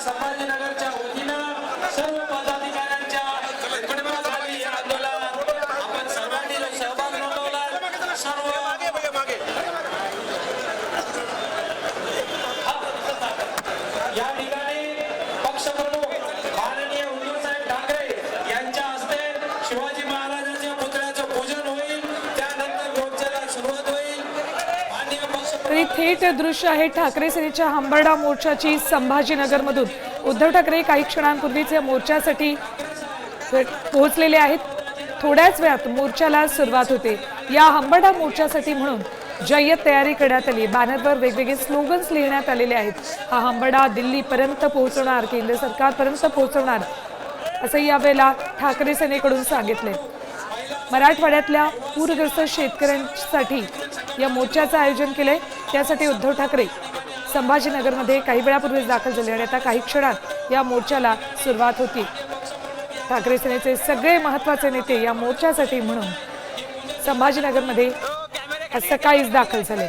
संभाजीनगरच्या वतीनं सर्व पदा तरी थेट दृश्य आहे ठाकरे सेनेच्या हंबरडा मोर्चाची संभाजीनगरमधून. उद्धव ठाकरे काही क्षणांपूर्वीच या मोर्चासाठी पोहोचलेले आहेत. थोड्याच वेळात मोर्चाला सुरुवात होते. या हंबरडा मोर्चासाठी म्हणून जय्यत तयारी करण्यात आली. बॅनरवर वेगवेगळे स्लोगन्स लिहिण्यात आलेले आहेत. हा हंबरडा दिल्लीपर्यंत पोहोचवणार केंद्र सरकारपर्यंत पोहोचवणार असं यावेळेला ठाकरे सेनेकडून सांगितले. मराठवाड्यातल्या पूरग्रस्त शेतकऱ्यांसाठी या मोर्चाचं आयोजन केलंय. त्यासाठी उद्धव ठाकरे संभाजीनगरमध्ये काही वेळापूर्वीच दाखल झाले आणि आता काही क्षणात या मोर्चाला सुरुवात होती. ठाकरे सेनेचे सगळे महत्त्वाचे नेते या मोर्चासाठी म्हणून संभाजीनगरमध्ये आज सकाळीच दाखल झाले.